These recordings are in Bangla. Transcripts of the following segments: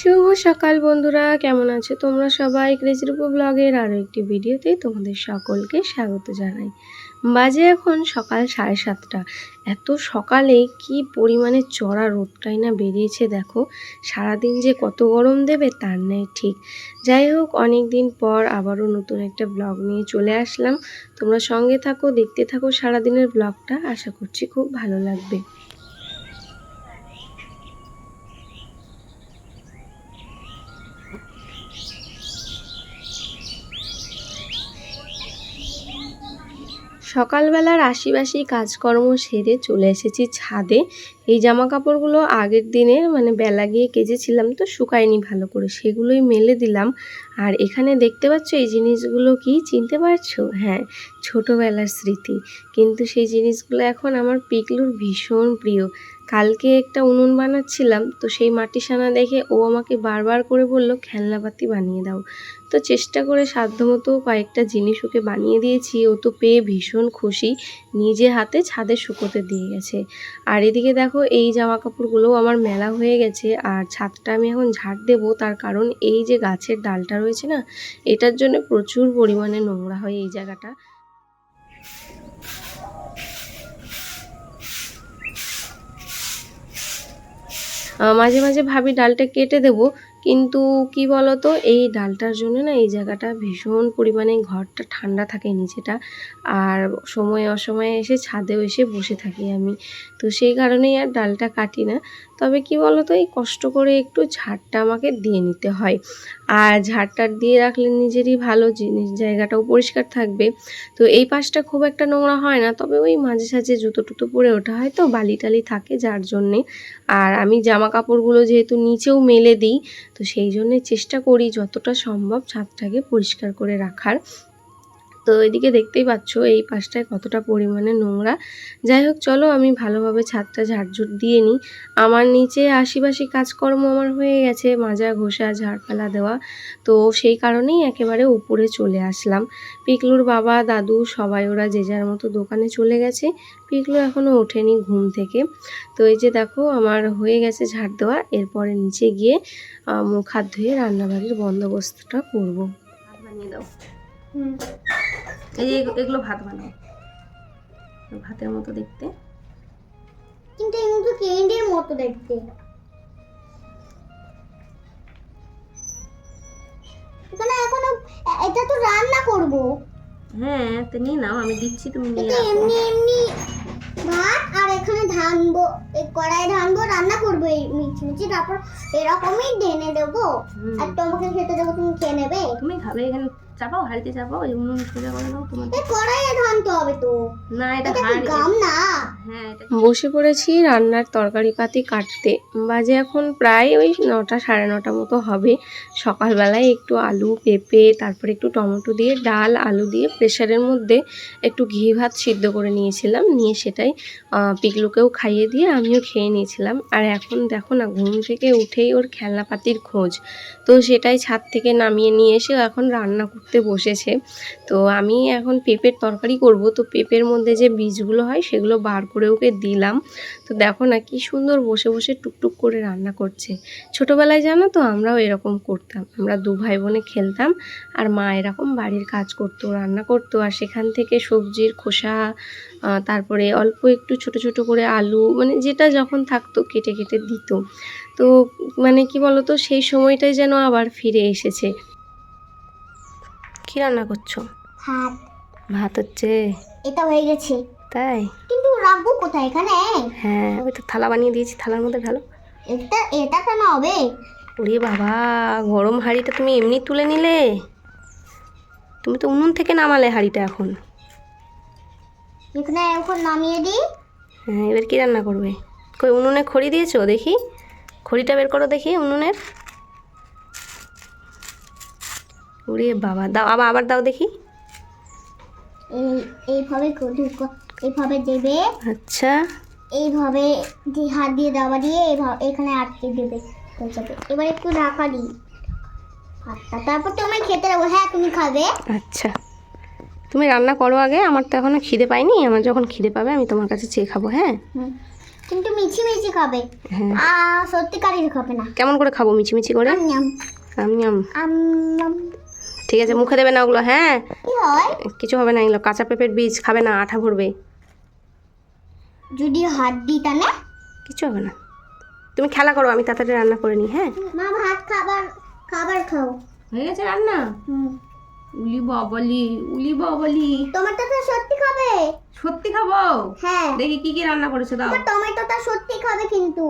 শুভ সকাল বন্ধুরা, কেমন আছো তোমরা সবাই? ক্রেজিরূপ ব্লগের আরও একটি ভিডিওতে তোমাদের সকলকে স্বাগত জানাই। বাজে এখন সকাল সাড়ে সাতটা। এত সকালে কি পরিমাণে চড়া রোদটাই না বেরিয়েছে দেখো। সারাদিন যে কত গরম দেবে তার নেই ঠিক। যাই হোক অনেক দিন পর আবারও নতুন একটা ব্লগ নিয়ে চলে আসলাম। তোমরা সঙ্গে থাকো, দেখতে থাকো সারাদিনের ব্লগটা আশা করছি খুব ভালো লাগবে। সকালবেলার আশিবাসি কাজকর্ম সেরে চলে এসেছি ছাদে। এই জামা কাপড়গুলো আগের দিনে মানে বেলা গিয়ে কেজেছিলাম তো, শুকায়নি ভালো করে। সেগুলোই মেলে দিলাম। আর এখানে দেখতে পাচ্ছ এই জিনিসগুলো কি? চিনতে পারছ? হ্যাঁ ছোটোবেলার স্মৃতি। কিন্তু সেই জিনিসগুলো এখন আমার পিকলুর ভীষণ প্রিয়। কালকে একটা উনুন বানাচ্ছিলাম, তো সেই মাটি সানা দেখে ও আমাকে বারবার করে বলল খেলনাপাতি বানিয়ে দাও। তো চেষ্টা করে সাধ্যমতো কয়েকটা জিনিস ওকে বানিয়ে দিয়েছি, ও তো পেয়ে ভীষণ খুশি, নিজে হাতে ছাদে শুকোতে দিয়ে গেছে। আর এদিকে দেখো, এই জামা কাপড়গুলোও আমার মেলা হয়ে গেছে, আর ছাদটা আমি এখন ঝাড় দেবো, তার কারণ এই যে গাছের ডালটা রয়েছে না, এটার জন্য প্রচুর পরিমাণে নোংরা হয় এই জায়গাটা। মাঝে মাঝে ভাবি ডালটা কেটে দেবো। কিন্তু কি বলতো, এই ডালটার জন্য না এই জায়গাটা ভীষণ পরিমাণে ঘরটা ঠান্ডা থাকে নিচেটা। আর সময়ে অসময়ে এসে ছাদেও এসে বসে থাকি আমি। তো সেই কারণেই আর ডালটা কাটি না। তবে কি বলতো, এই কষ্ট করে একটু ঝাড়টা আমাকে দিয়ে নিতে হয়। আর ঝাড়টা দিয়ে রাখলে নিজেরই ভালো জিনিস জায়গাটাও পরিষ্কার থাকবে। তো এই পাশটা খুব একটা নোংরা হয় না, তবে ওই মাঝে সাঝে জুতো টুতো পরে ওঠা হয় তো বালি টালি থাকে যার জন্যে। আর আমি জামা কাপড়গুলো যেহেতু নিচেও মেলে দিই তো সেই জন্যে চেষ্টা করি যতটা সম্ভব ছাদটাকে পরিষ্কার করে রাখার। তো এদিকে দেখতেই পাচ্ছ এই পাশটায় কতটা পরিমাণে নোংরা। যাই হোক, চলো আমি ভালোভাবে ছাদটা ঝাড়ঝুট দিয়ে নিই। আমার নিচে আশিবাসি কাজকর্ম আমার হয়ে গেছে, মাজা, ঘষা, ঝাড়পালা দেওয়া। তো সেই কারণেই একেবারে উপরে চলে আসলাম। পিকলুর বাবা, দাদু, সবাই ওরা যে যার মতো দোকানে চলে গেছে। পিকলু এখনও ওঠেনি ঘুম থেকে। তো এই যে দেখো, আমার হয়ে গেছে ঝাড় দেওয়া। এরপরে নিচে গিয়ে মুখ, হাত ধুয়ে রান্নাবাড়ির বন্দোবস্তটা করব। বানিয়ে দাও। এই যে এগুলো ভাত বানাও। ভাতের মতো দেখতে। কিন্তু এগুলো মতো দেখতে। এখানে এখনও এটা তো রান্না করব। হ্যাঁ তো নিয়ে নাও আমি দিচ্ছি তুমি নিয়ে এমনি এমনি ভাত আর এখানে ধানবো এই কড়াই ধানবো রান্না করব এই মিচি মিচি তারপর এরকমই ঢেনে দেবো। আর তোমাকে খেতে দেবো তুমি খেয়ে নেবে। তুমি খাবে এখানে চাপাও হাড়িতে চাপাও এই উনুন সোজা করে নাও তোমার কড়াইয়ে ধানতে হবে তো। না এটা এটা হাড়ি গাম না? হ্যাঁ বসে পড়েছি রান্নার তরকারি পাতি কাটতে। বাজে এখন প্রায় ওই নটা সাড়ে নটা মতো হবে। সকালবেলায় একটু আলু পেঁপে তারপরে একটু টমেটো দিয়ে ডাল আলু দিয়ে প্রেশারের মধ্যে একটু ঘি ভাত সিদ্ধ করে নিয়েছিলাম। নিয়ে সেটাই পিকলুকেও খাইয়ে দিয়ে আমিও খেয়ে নিয়েছিলাম। আর এখন দেখো না ঘুম থেকে উঠেই ওর খেলনাপাতির খোঁজ। তো সেটাই ছাদ থেকে নামিয়ে নিয়ে এসে এখন রান্না করতে বসেছে। তো আমি এখন পেঁপের তরকারি করব। তো পেঁপের মধ্যে যে বীজগুলো হয়, সেগুলো বার করে ওকে দিলাম। তো দেখো না কি সুন্দর বসে বসে টুকটুক করে রান্না করছে। ছোটোবেলায় জানো তো আমরাও এরকম করতাম। আমরা দু ভাই বোনে খেলতাম আর মা এরকম বাড়ির কাজ করতো, রান্না করতো। আর সেখান থেকে সবজির খোসা তারপরে অল্প একটু ছোট ছোট করে আলু মানে যেটা যখন থাকতো কেটে কেটে দিত। তো মানে কি বলতো, সেই সময়টাই যেন আবার ফিরে এসেছে। কি রান্না করছ? ভাত। ভাত হচ্ছে এটা হয়ে গেছে। তাই? কিন্তু রাখব কোথায়? এখানে? হ্যাঁ ওই তো থালা বানিয়ে দিয়েছি থালার মধ্যে ঢালো। এটা এটা কেন হবে? ওরে বাবা গরম হাঁড়িটা তুমি এমনি তুলে নিলে? তুমি তো উনুন থেকে নামালে হাঁড়িটা এখন। এখানে এখন নামিয়ে দিই। হ্যাঁ এবার কি রান্না করবে? কই উনুনে খড়ি দিয়েছ? দেখি। খড়িটা বের করো দেখি উনুনের। ওরে বাবা দাও আবার আবার দাও দেখি। এই এইভাবে এইভাবে দেবে। আচ্ছা। এইভাবে দিয়ে হাত দিয়ে দাবা দিয়ে এখানে আটকে দেবে এবার একটু ঢাকা দিই। আচ্ছা তারপর তুমি খেতে দেবো। হ্যাঁ তুমি খাবে। আচ্ছা। তুমি রান্না করো আগে আমার তো এখনও খিদে পাইনি। আমার যখন খিদে পাবে আমি তোমার কাছে চেয়ে খাব হ্যাঁ? কিন্তু মিছি মিছি খাবে। হ্যাঁ। সত্যিকারের খাবে না। কেমন করে খাব মিছি মিছিমিছি করে? আম আম আম। ঠিক আছে মুখে দেবে না ওগুলো হ্যাঁ? কিছু হবে না এগুলো কাঁচা পেঁপের বীজ খাবে না আঠা ভরবে। যদি হাত দিই তাহলে? কিছু হবে না। তুমি খেলা করো আমি তাড়াতাড়ি রান্না করে নিই হ্যাঁ? মা ভাত খাবার খাবার খাও। হয়ে গেছে রান্না? হুম। উলি বাবলি উলি বাবলি। টমেটোটা সত্যি খাবে? সত্যি খাব? হ্যাঁ। দেখি কি কি রান্না করেছ দাও। তোমার টমেটোটা সত্যি খাবে কিন্তু।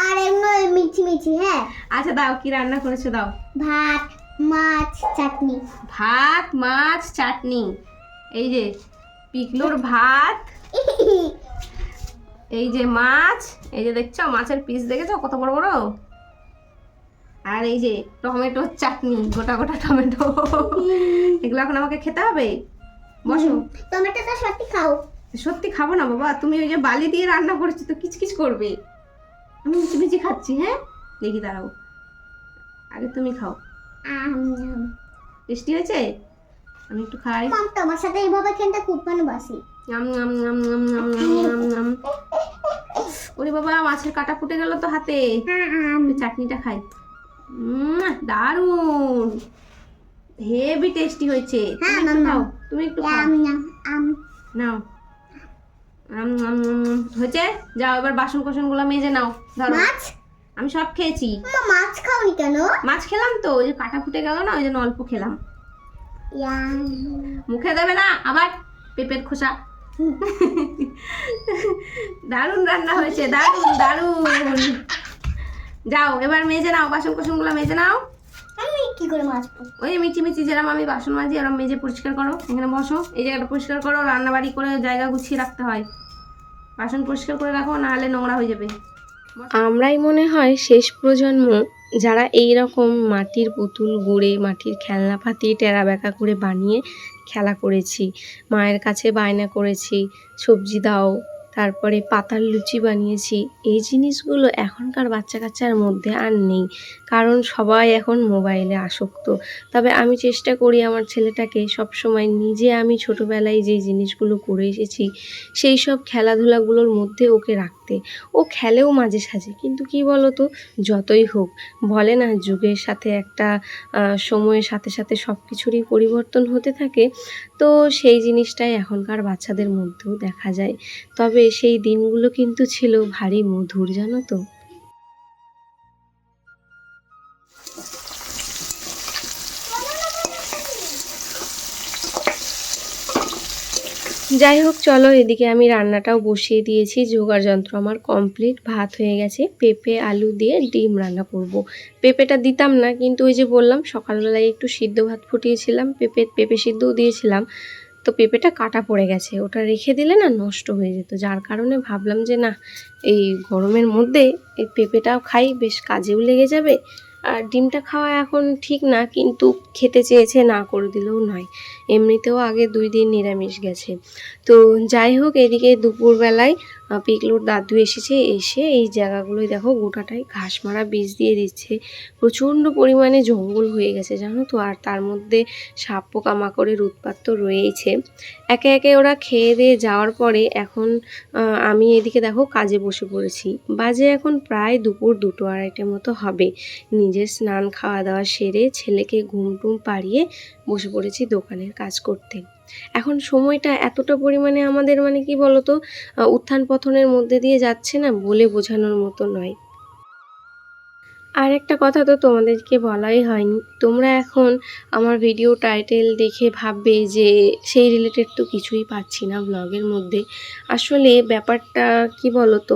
আর এমনি মিছি মিছি হ্যাঁ? আচ্ছা দাও কি রান্না করেছ দাও। ভাত মাছ চাটনি। ভাত মাছ চাটনি। এই যে পিকলোর ভাত এই যে মাছ এই যে দেখছ মাছের পিস দেখেছ কত বড় বড়? আর এই যে টমেটোর চাটনি গোটা গোটা টমেটো। এগুলো এখন আমাকে খেতে হবে? বসো। টমেটোটা সত্যি খাও। সত্যি খাব না বাবা তুমি ওই যে বালি দিয়ে রান্না করেছ তো কিচকিচ করবে। আমি মিচি মিচি খাচ্ছি হ্যাঁ? দেখি দাঁড়াও। আগে তুমি খাও। টেস্টি হয়েছে? আমি একটু খাই। মাম তোমার সাথে এইভাবে খেতে খুব ভালোবাসি। নাম নাম নাম নাম নাম নাম নাম নাম ওরে বাবা মাছের কাটা ফুটে গেল তো হাতে। চাটনিটা খাই। দারুণ হেভি টেস্টি হয়েছে। হ্যাঁ, খাও তুমি একটু খাও। নাও। হয়েছে? যাও এবার বাসন কোসনগুলো মেজে নাও। ধরো। মাছ? আমি সব খেয়েছি। মাছ খাওনি কেন? মাছ খেলাম তো ওই যে কাটা ফুটে গেল না ওই জন্য অল্প খেলাম। মুখে দেবে না আবার পেঁপের খোসা। দারুণ রান্না হয়েছে দারুণ দারুণ। যাও এবার মেজে নাও বাসন কোসনগুলো মেজে নাও। আমি কি করে মাছ ওই মিচি মিচি যেরকম আমি বাসন মাজি ওরম মেজে পরিষ্কার করো এখানে বসো। এই জায়গাটা পরিষ্কার করো রান্না বাড়ি করে জায়গা গুছিয়ে রাখতে হয়। বাসন পরিষ্কার করে রাখো নাহলে নোংরা হয়ে যাবে। আমরাই মনে হয় শেষ প্রজন্ম যারা এই রকম মাটির পুতুল গুড়ে, মাটির খেলনাপাতি টেরা বেঁকা করে বানিয়ে খেলা করেছি। মায়ের কাছে বায়না করেছি, সবজি দাও, তারপরে পাতার লুচি বানিয়েছি। এই জিনিসগুলো এখনকার বাচ্চা কাচ্চার মধ্যে আর নেই। কারণ সবাই এখন মোবাইলে আসক্ত। তবে আমি চেষ্টা করি আমার ছেলেটাকে সবসময় নিজে আমি ছোটোবেলায় যে জিনিসগুলো করে এসেছি, সেই সব খেলাধুলাগুলোর মধ্যে ওকে রাখতে। ও খেলেও মাঝে সাঝে, কিন্তু কি বলতো, যতই হোক, বলে না যুগের সাথে একটা সময়ের সাথে সাথে সব কিছুরই পরিবর্তন হতে থাকে, তো সেই জিনিসটাই এখনকার বাচ্চাদের মধ্যেও দেখা যায়। তবে সেই দিনগুলো কিন্তু ছিল ভারী মধুর, জানো তো? যাই হোক চলো এদিকে আমি রান্নাটাও বসিয়ে দিয়েছি। জোগাড় যন্ত্র আমার কমপ্লিট ভাত হয়ে গেছে। পেঁপে, আলু দিয়ে ডিম রান্না করব। পেঁপেটা দিতাম না, কিন্তু ওই যে বললাম, সকালবেলায় একটু সিদ্ধ ভাত ফুটিয়েছিলাম। পেঁপে পেঁপে সিদ্ধও দিয়েছিলাম। তো পেঁপেটা কাটা পড়ে গেছে। ওটা রেখে দিলে না নষ্ট হয়ে যেত। যার কারণে ভাবলাম যে না, এই গরমের মধ্যে এই পেঁপেটাও খাই, বেশ কাজেও লেগে যাবে। আর ডিমটা খাওয়া এখন ঠিক না, কিন্তু খেতে চেয়েছে না করে দিলেও নয়। এমনিতেও আগে দুই দিন নিরামিষ গেছে। তো যাই হোক, এদিকে দুপুরবেলায় পিকলুর দাদু এসেছে, এসে এই জায়গাগুলোই দেখো গোটাটাই ঘাস মারা বীজ দিয়ে দিচ্ছে। প্রচণ্ড পরিমাণে জঙ্গল হয়ে গেছে, জানো তো? আর তার মধ্যে সাপ পোকামাকড়ের উৎপাত তো রয়েইছে। একে একে ওরা খেয়ে দিয়ে যাওয়ার পরে এখন আমি এদিকে দেখো কাজে বসে পড়েছি। বাজে এখন প্রায় দুপুর দুটো আড়াইটের মতো হবে। নিজের স্নান খাওয়া দাওয়া সেরে ছেলেকে ঘুম টুম পাড়িয়ে বসে পড়েছি দোকানের কাজ করতে। এখন সময়টা এতটা পরিমাণে আমাদের মানে কি বলতো উত্থান পথনের মধ্যে দিয়ে যাচ্ছে না বলে বোঝানোর মতো নয়। আর একটা কথা তো তোমাদেরকে বলাই হয়নি। তোমরা এখন আমার ভিডিও টাইটেল দেখে ভাববে যে সেই রিলেটেড তো কিছুই পাচ্ছি না ব্লগের মধ্যে। আসলে ব্যাপারটা কি বলতো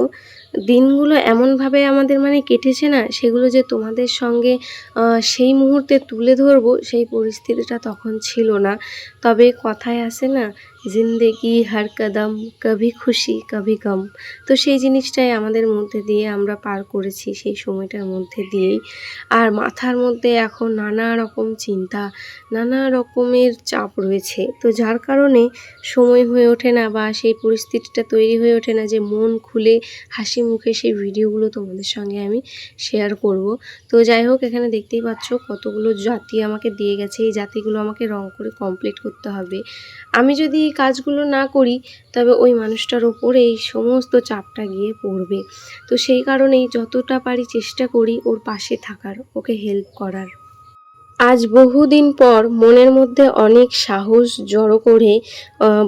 দিনগুলো এমনভাবে আমাদের মানে কেটেছে না, সেগুলো যে তোমাদের সঙ্গে সেই মুহূর্তে তুলে ধরবো, সেই পরিস্থিতিটা তখন ছিল না। তবে কথায় আছে না জিন্দেগি হর কদম, কভি খুশি, কভি গম। তো সেই জিনিসটাই আমাদের মধ্যে দিয়ে আমরা পার করেছি সেই সময়টার মধ্যে দিয়েই। আর মাথার মধ্যে এখন নানা রকম চিন্তা, নানা রকমের চাপ রয়েছে। তো যার কারণে সময় হয়ে ওঠে না বা সেই পরিস্থিতিটা তৈরি হয়ে ওঠে না যে মন খুলে হাসি মুখে সেই ভিডিওগুলো তোমাদের সঙ্গে আমি শেয়ার করব। তো যাই হোক, এখানে দেখতেই পাচ্ছ কতগুলো জাতি আমাকে দিয়ে গেছে। এই জাতিগুলো আমাকে রং করে কমপ্লিট করতে হবে। আমি যদি কাজগুলো না করি, তবে ওই মানুষটার ওপর এই সমস্ত চাপটা গিয়ে পড়বে। তো সেই কারণেই যতটা পারি চেষ্টা করি ওর পাশে থাকার, ওকে হেল্প করার। আজ বহুদিন পর মনের মধ্যে অনেক সাহস জড়ো করে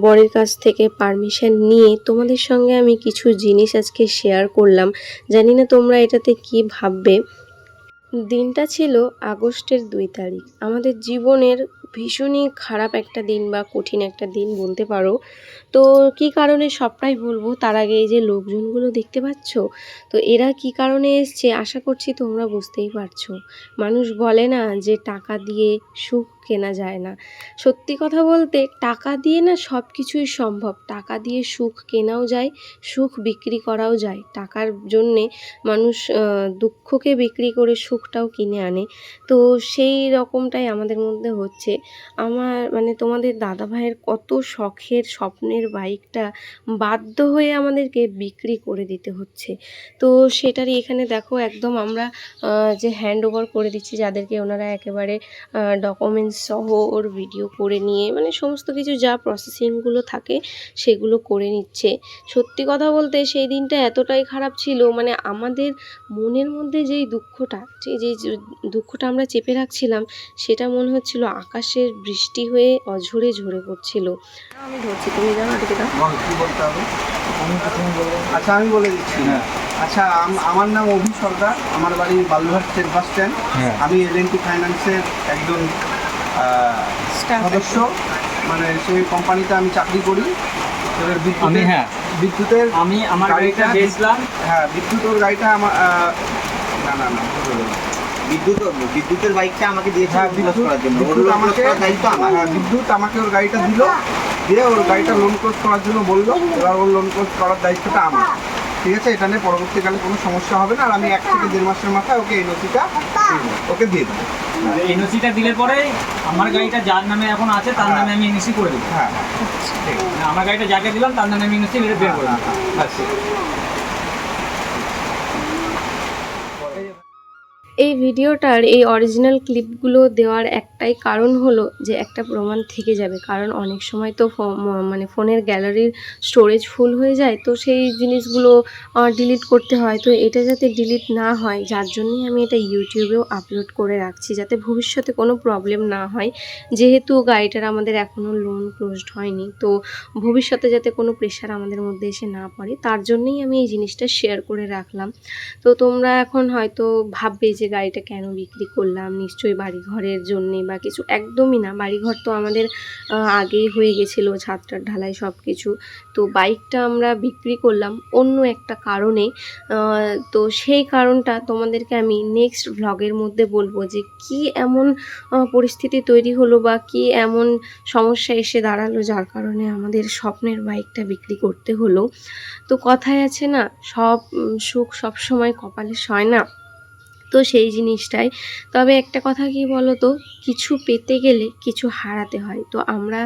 বরের কাছ থেকে পারমিশন নিয়ে তোমাদের সঙ্গে আমি কিছু জিনিস আজকে শেয়ার করলাম। জানি না তোমরা এটাতে কি ভাববে। দিনটা ছিল আগস্টের দুই তারিখ। আমাদের জীবনের ভীষণই খারাপ একটা দিন বা কঠিন একটা দিন বলতে পারো। তো কি কারণে সবটাই বলব? তার আগে এই যে লোকজনগুলো দেখতে পাচ্ছ, তো এরা কি কারণে এসছে? আশা করছি তোমরা বুঝতেই পারছ। মানুষ বলে না যে টাকা দিয়ে সুখ কেনা যায় না। সত্যি কথা বলতে টাকা দিয়ে না সব কিছুই সম্ভব। টাকা দিয়ে সুখ কেনাও যায়, সুখ বিক্রি করাও যায়। টাকার জন্যে মানুষ দুঃখকে বিক্রি করে সুখটাও কিনে আনে। তো সেই রকমটাই আমাদের মধ্যে হচ্ছে। আমার মানে তোমাদের দাদা ভাইয়ের কত শখের স্বপ্নের বাইকটা বাধ্য হয়ে আমাদেরকে বিক্রি করে দিতে হচ্ছে। তো সেটারই এখানে দেখো একদম আমরা যে হ্যান্ড ওভার করে দিচ্ছি যাদেরকে ওনারা একেবারে ডকুমেন্টস সহ ওর ভিডিও করে নিয়ে মানে সমস্ত কিছু যা প্রসেসিংগুলো থাকে সেগুলো করে নিচ্ছে। সত্যি কথা বলতে সেই দিনটা এতটাই খারাপ ছিল মানে আমাদের মনের মধ্যে যেই দুঃখটা, যে যে দুঃখটা আমরা চেপে রাখছিলাম, সেটা মনে হচ্ছিল আকাশের বৃষ্টি হয়ে অঝরে ঝরে পড়ছিল। আমি ধরছি তুমি জানো এদিকে দাও। কি বলতে হবে? আচ্ছা আমি বলে দিচ্ছি। আচ্ছা আমার নাম অভি সরকার আমার বাড়ি বালুরঘাট স্টেট বাস স্ট্যান্ড হ্যাঁ। আমি এল এন টি ফাইন্যান্সের একজন সদস্য। মানে সেই কোম্পানিতে আমি চাকরি করি। এবার হ্যাঁ। বিদ্যুতের আমি আমার গাড়িটা বেচলাম হ্যাঁ বিদ্যুতের গাড়িটা আমার না না না। বিদ্যুৎ বিদ্যুতের বাইকটা আমাকে দিয়েছে হ্যাঁ বিদ্যুৎ করার জন্য। ওর আমাকে দায়িত্ব আমার। হ্যাঁ বিদ্যুৎ আমাকে ওর গাড়িটা দিল। দিয়ে ওর গাড়িটা লোন ক্লোজ করার জন্য বলল। এবার ওর লোন ক্লোজ করার দায়িত্বটা আমার। ঠিক আছে এটা নিয়ে পরবর্তীকালে কোনো সমস্যা হবে না। আর আমি এক থেকে দেড় মাসের মাথায় ওকে দেবো। ওকে দিয়ে দেবো। এনওসিটা দিলে পরে আমার গাড়িটা যার নামে এখন আছে তার নামে আমি এনওসি করে দেবো। হ্যাঁ। হ্যাঁ ঠিক আছে মানে আমার গাড়িটা যাকে দিলাম তার নামে আমি এনওসি বের করে হ্যাঁ, দেবো হ্যাঁ, ব্যাস। এই ভিডিওটার, এই অরিজিনাল ক্লিপগুলো দেওয়ার একটাই কারণ হলো যে একটা প্রমাণ থেকে যাবে। কারণ অনেক সময় তো মানে ফোনের গ্যালারির স্টোরেজ ফুল হয়ে যায়, তো সেই জিনিসগুলো ডিলিট করতে হয়। তো এটা যাতে ডিলিট না হয়, যার জন্যই আমি এটা ইউটিউবেও আপলোড করে রাখছি, যাতে ভবিষ্যতে কোনো প্রবলেম না হয়। যেহেতু গাড়িটার আমাদের এখনও লোন ক্লোজড হয়নি, তো ভবিষ্যতে যাতে কোনো প্রেশার আমাদের মধ্যে এসে না পড়ে, তার জন্যই আমি এই জিনিসটা শেয়ার করে রাখলাম। তো তোমরা এখন হয়তো ভাববে যে গাড়িটা কেন বিক্রি করলাম, নিশ্চয়ই বাড়ি ঘরের জন্যে বা কিছু একদমই না। বাড়িঘর তো আমাদের আগেই হয়ে গেছিল, ছাদটার ঢালাই সব কিছু তো বাইকটা আমরা বিক্রি করলাম অন্য একটা কারণে। তো সেই কারণটা তোমাদেরকে আমি নেক্সট ভ্লগের মধ্যে বলব যে কি এমন পরিস্থিতি তৈরি হলো বা কি এমন সমস্যা এসে দাঁড়াল যার কারণে আমাদের স্বপ্নের বাইকটা বিক্রি করতে হলো। তো কথায় আছে না, সব সুখ সব সময় কপালে সয় না। তো সেই জিনিসটাই। তবে একটা কথা কি বলো তো কিছু পেতে গেলে কিছু হারাতে হয়। তো আমরা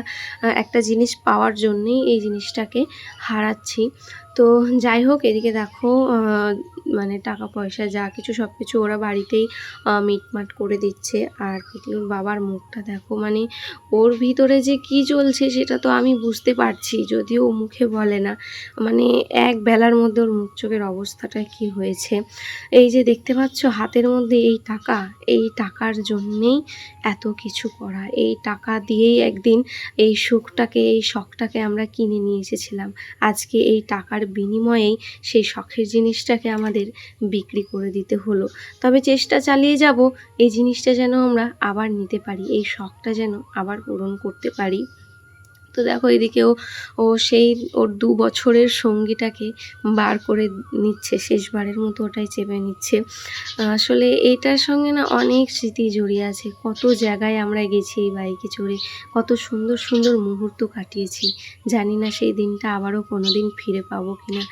একটা জিনিস পাওয়ার জন্যেই এই জিনিসটাকে হারাচ্ছি। তো যাই হোক, এদিকে দেখো মানে টাকা পয়সা যা কিছু সব কিছু ওরা বাড়িতেই মিটমাট করে দিচ্ছে। আর পিকলুর বাবার মুখটা দেখো মানে ওর ভিতরে যে কি চলছে সেটা তো আমি বুঝতে পারছি, যদিও ও মুখে বলে না। মানে এক বেলার মধ্যে ওর মুখ চোখের অবস্থাটা কি হয়েছে? এই যে দেখতে পাচ্ছ, হাতের মধ্যে এই টাকা, এই টাকার জন্যেই এত কিছু করা। এই টাকা দিয়েই একদিন এই সুখটাকে, এই শখটাকে আমরা কিনে নিয়ে এসেছিলাম। আজকে এই টাকার বিনিময়েই সেই শখের জিনিসটাকে আমাদের বিক্রি করে দিতে হলো। তবে চেষ্টা চালিয়ে যাব, এই জিনিসটা যেন আমরা আবার নিতে পারি, এই শখটা যেন আবার পূরণ করতে পারি। তো দেখো এদিকেও ও সেই ওর দু বছরের সঙ্গীটাকে বার করে নিচ্ছে, শেষবারের মতো ওটাই চেপে নিচ্ছে। আসলে এটার সঙ্গে না অনেক স্মৃতি জড়িয়ে আছে। কত জায়গায় আমরা গেছি এই বাইকে চড়ে, কত সুন্দর সুন্দর মুহূর্ত কাটিয়েছি। জানি না সেই দিনটা আবারও কোনো দিন ফিরে পাবো কিনা।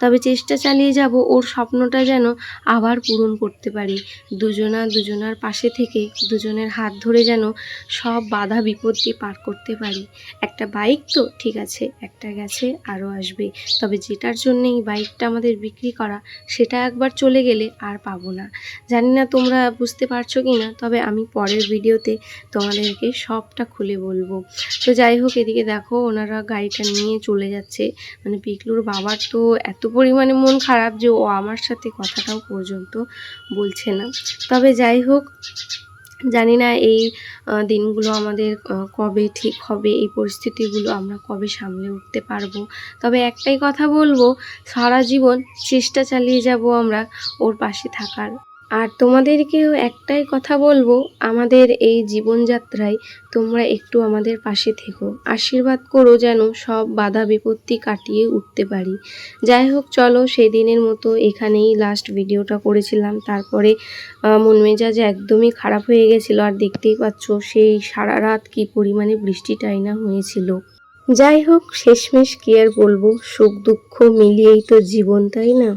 তবে চেষ্টা চালিয়ে যাব, ওর স্বপ্নটা যেন আবার পূরণ করতে পারি। দুজনা দুজনার পাশে থেকে দুজনের হাত ধরে যেন সব বাধা বিপত্তি পার করতে পারি। একটা বাইক তো, ঠিক আছে, একটা গেছে, আরও আসবে। তবে যেটার জন্য এই বাইকটা আমাদের বিক্রি করা, সেটা একবার চলে গেলে আর পাবো না। জানি না তোমরা বুঝতে পারছ কি না, তবে আমি পরের ভিডিওতে তোমাদেরকে সবটা খুলে বলব। তো যাই হোক, এদিকে দেখো, ওনারা গাড়িটা নিয়ে চলে যাচ্ছে। মানে পিকলুর বাবার তো এত পরিমাণে মন খারাপ যে ও আমার সাথে কথাটাও পর্যন্ত বলছে না। তবে যাই হোক জানি না এই দিনগুলো আমাদের কবে ঠিক হবে, এই পরিস্থিতিগুলো আমরা কবে সামলে উঠতে পারব। তবে একটাই কথা বলব, সারা জীবন চেষ্টা চালিয়ে যাব আমরা ওর পাশে থাকার। আর তোমাদেরকেও একটাই কথা বলব, আমাদের এই জীবনযাত্রায় তোমরা একটু আমাদের পাশে থেকো। আশীর্বাদ করো যেন সব বাধা বিপত্তি কাটিয়ে উঠতে পারি। যাই হোক, চলো সেদিনের মতো এখানেই লাস্ট ভিডিওটা করেছিলাম। তারপরে মন মেজাজ একদমই খারাপ হয়ে গেছিল। আর দেখতেই পাচ্ছ সেই সারা রাত কি পরিমাণে বৃষ্টিটাই না হয়েছিল। যাই হোক, শেষমেশ কি আর বলব, সুখ দুঃখ মিলিয়েই তো জীবন, তাই না?